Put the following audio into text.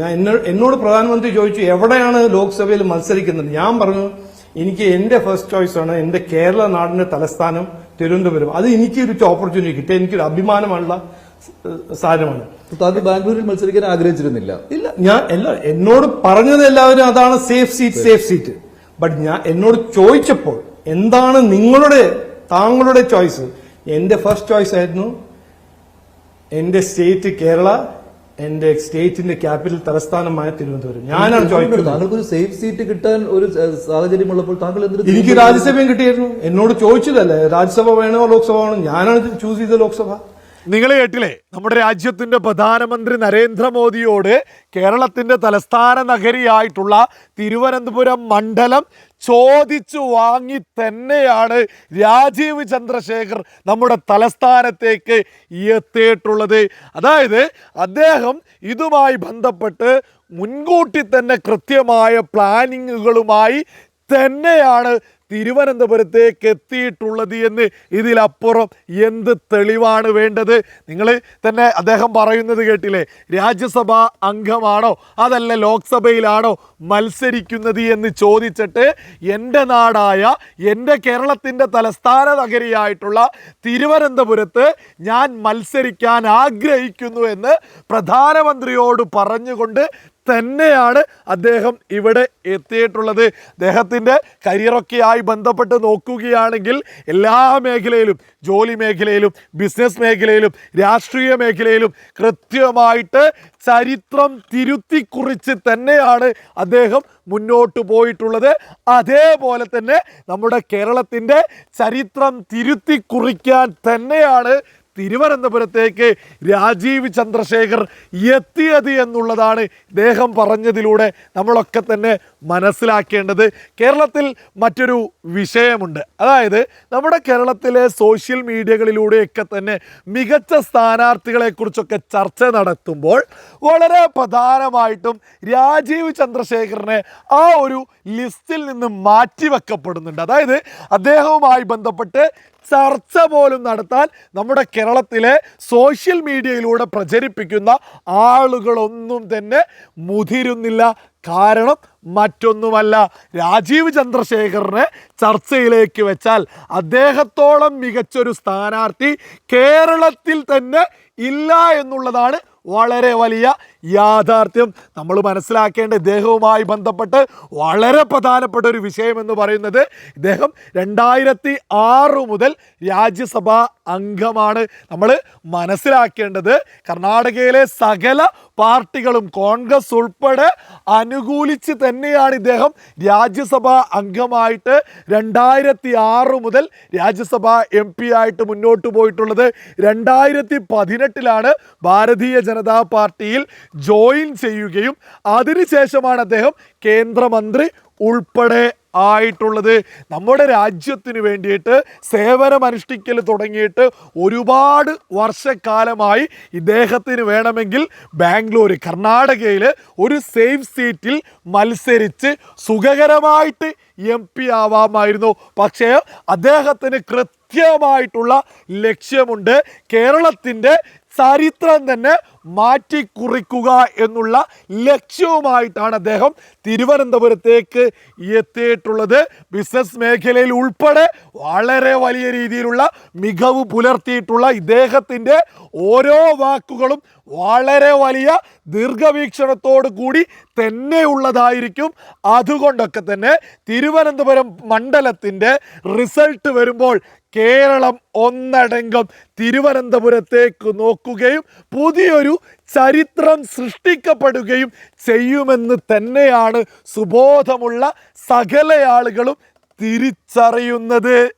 ഞാൻ എന്നോട് എന്നോട് പ്രധാനമന്ത്രി ചോദിച്ചു എവിടെയാണ് ലോക്സഭയിൽ മത്സരിക്കുന്നത്? ഞാൻ പറഞ്ഞു എനിക്ക് എന്റെ ഫസ്റ്റ് ചോയ്സ് ആണ്. എന്റെ കേരള നാടിന്റെ തലസ്ഥാനം തിരുവനന്തപുരം. അത് എനിക്ക് ഒരു ഓപ്പർച്യൂണിറ്റി കിട്ടിയ എനിക്കൊരു അഭിമാനമുള്ള സാധനമാണ് താങ്കൾ ബാംഗ്ലൂരിൽ മത്സരിക്കാൻ ആഗ്രഹിച്ചിരുന്നില്ല? ഇല്ല ഞാൻ എല്ലാ എന്നോട് പറഞ്ഞത് എല്ലാവരും അതാണ് safe seat safe seat but ഞാൻ എന്നോട് ചോദിച്ചപ്പോൾ എന്താണ് നിങ്ങളുടെ താങ്കളുടെ ചോയ്സ് എന്റെ ഫസ്റ്റ് ചോയ്സ് ആയിരുന്നു എന്റെ സ്റ്റേറ്റ് കേരള എന്റെ സ്റ്റേറ്റിന്റെ ക്യാപിറ്റൽ തലസ്ഥാനമായ തിരുവനന്തപുരം. ഞാനാണ് താങ്കൾക്ക് ഒരു സേഫ് സീറ്റ് കിട്ടാൻ ഒരു സാഹചര്യം സാഹചര്യമുള്ളപ്പോൾ താങ്കൾ എനിക്ക് രാജ്യസഭയും കിട്ടിയിരുന്നു. എന്നോട് ചോദിച്ചതല്ലേ രാജ്യസഭ വേണോ ലോക്സഭ വേണോ? ഞാനാണ് ചൂസ് ചെയ്ത ലോക്സഭ. നിങ്ങൾ കേട്ടില്ലേ? നമ്മുടെ രാജ്യത്തിന്റെ പ്രധാനമന്ത്രി നരേന്ദ്രമോദിയോട് കേരളത്തിന്റെ തലസ്ഥാന നഗരിയായിട്ടുള്ള തിരുവനന്തപുരം മണ്ഡലം ചോദിച്ചു വാങ്ങി തന്നെയാണ് രാജീവ് ചന്ദ്രശേഖർ നമ്മുടെ തലസ്ഥാനത്തേക്ക് എത്തിയിട്ടുള്ളത്. അതായത് അദ്ദേഹം ഇതുമായി ബന്ധപ്പെട്ട് മുൻകൂട്ടി തന്നെ കൃത്യമായ പ്ലാനിങ്ങുകളുമായി തന്നെയാണ് തിരുവനന്തപുരത്തേക്ക് എത്തിയിട്ടുള്ളത് എന്ന് ഇതിലപ്പുറം എന്ത് തെളിവാണ് വേണ്ടത്? നിങ്ങൾ തന്നെ അദ്ദേഹം പറയുന്നത് കേട്ടില്ലേ? രാജ്യസഭാ അംഗമാണോ? അതല്ല ലോക്സഭയിലാണോ മത്സരിക്കുന്നത് എന്ന് ചോദിച്ചിട്ട് എന്റെ നാടായ എന്റെ കേരളത്തിന്റെ തലസ്ഥാന നഗരിയായിട്ടുള്ള തിരുവനന്തപുരത്ത് ഞാൻ മത്സരിക്കാൻ ആഗ്രഹിക്കുന്നു എന്ന് പ്രധാനമന്ത്രിയോട് പറഞ്ഞുകൊണ്ട് തന്നെയാണ് അദ്ദേഹം ഇവിടെ എത്തിയിട്ടുള്ളത്. അദ്ദേഹത്തിന്റെ കരിയറൊക്കെയായി ബന്ധപ്പെട്ട് നോക്കുകയാണെങ്കിൽ എല്ലാ മേഖലയിലും ജോലി മേഖലയിലും ബിസിനസ് മേഖലയിലും രാഷ്ട്രീയ മേഖലയിലും കൃത്യമായിട്ട് ചരിത്രം തിരുത്തി കുറിച്ച് തന്നെയാണ് അദ്ദേഹം മുന്നോട്ട് പോയിട്ടുള്ളത്. അതേപോലെ തന്നെ നമ്മുടെ കേരളത്തിന്റെ ചരിത്രം തിരുത്തി കുറിക്കാൻ തന്നെയാണ് തിരുവനന്തപുരത്തേക്ക് രാജീവ് ചന്ദ്രശേഖർ എത്തിയത് എന്നുള്ളതാണ് ഇദ്ദേഹം പറഞ്ഞതിലൂടെ നമ്മളൊക്കെ തന്നെ മനസ്സിലാക്കേണ്ടത്. കേരളത്തിൽ മറ്റൊരു വിഷയമുണ്ട്. അതായത് നമ്മുടെ കേരളത്തിലെ സോഷ്യൽ മീഡിയകളിലൂടെയൊക്കെ തന്നെ മികച്ച സ്ഥാനാർത്ഥികളെക്കുറിച്ചൊക്കെ ചർച്ച നടത്തുമ്പോൾ വളരെ പ്രധാനമായിട്ടും രാജീവ് ചന്ദ്രശേഖറിനെ ആ ഒരു ലിസ്റ്റിൽ നിന്ന് മാറ്റിവെക്കപ്പെടുന്നുണ്ട്. അതായത് അദ്ദേഹവുമായി ബന്ധപ്പെട്ട് ചർച്ച പോലും നടത്താൻ നമ്മുടെ കേരളത്തിലെ സോഷ്യൽ മീഡിയയിലൂടെ പ്രചരിപ്പിക്കുന്ന ആളുകളൊന്നും തന്നെ മുതിരുന്നില്ല. കാരണം മറ്റൊന്നുമല്ല രാജീവ് ചന്ദ്രശേഖറിനെ ചർച്ചയിലേക്ക് വെച്ചാൽ അദ്ദേഹത്തോളം മികച്ചൊരു സ്ഥാനാർത്ഥി കേരളത്തിൽ തന്നെ ഇല്ല എന്നുള്ളതാണ് വളരെ വലിയ യാഥാർത്ഥ്യം. നമ്മൾ മനസ്സിലാക്കേണ്ട ഇദ്ദേഹവുമായി ബന്ധപ്പെട്ട് വളരെ പ്രധാനപ്പെട്ട ഒരു വിഷയം എന്ന് പറയുന്നത് ഇദ്ദേഹം രണ്ടായിരത്തി ആറ് മുതൽ രാജ്യസഭാ അംഗമാണ്. നമ്മൾ മനസ്സിലാക്കേണ്ടത് കർണാടകയിലെ സകല പാർട്ടികളും കോൺഗ്രസ് ഉൾപ്പെടെ അനുകൂലിച്ച് തന്നെയാണ് ഇദ്ദേഹം രാജ്യസഭാ അംഗമായിട്ട് രണ്ടായിരത്തി ആറ് മുതൽ രാജ്യസഭാ എം പി ആയിട്ട് മുന്നോട്ട് പോയിട്ടുള്ളത്. രണ്ടായിരത്തി പതിനെട്ടിലാണ് ഭാരതീയ ജനതാ പാർട്ടിയിൽ ജോയിൻ ചെയ്യുകയും അതിനുശേഷമാണ് അദ്ദേഹം കേന്ദ്രമന്ത്രി ഉൾപ്പെടെ ആയിട്ടുള്ളത്. നമ്മുടെ രാജ്യത്തിന് വേണ്ടിയിട്ട് സേവനമനുഷ്ഠിക്കൽ തുടങ്ങിയിട്ട് ഒരുപാട് വർഷക്കാലമായി ഇദ്ദേഹത്തിന് വേണമെങ്കിൽ ബാംഗ്ലൂർ കർണാടകയിൽ ഒരു സേഫ് സീറ്റിൽ മത്സരിച്ച് സുഖകരമായിട്ട് എം പി ആവാമായിരുന്നു. പക്ഷേ അദ്ദേഹത്തിന് കൃത്യമായിട്ടുള്ള ലക്ഷ്യമുണ്ട്. കേരളത്തിന്റെ ചരിത്രം തന്നെ മാറ്റിക്കുറിക്കുക എന്നുള്ള ലക്ഷ്യവുമായിട്ടാണ് അദ്ദേഹം തിരുവനന്തപുരത്തേക്ക് എത്തിയിട്ടുള്ളത്. ബിസിനസ് മേഖലയിൽ ഉൾപ്പെടെ വളരെ വലിയ രീതിയിലുള്ള മികവ് പുലർത്തിയിട്ടുള്ള ഇദ്ദേഹത്തിന്റെ ഓരോ വാക്കുകളും വളരെ വലിയ ദീർഘവീക്ഷണത്തോടു കൂടി തന്നെ ഉള്ളതായിരിക്കും അതുകൊണ്ടൊക്കെ തന്നെ തിരുവനന്തപുരം മണ്ഡലത്തിന്റെ റിസൾട്ട് വരുമ്പോൾ കേരളം ഒന്നടങ്കം തിരുവനന്തപുരത്തേക്ക് നോക്കുകയും പുതിയൊരു ചരിത്രം സൃഷ്ടിക്കപ്പെടുകയും ചെയ്യുമെന്ന് തന്നെയാണ് സുബോധമുള്ള സകല ആളുകളും തിരിച്ചറിയുന്നത്.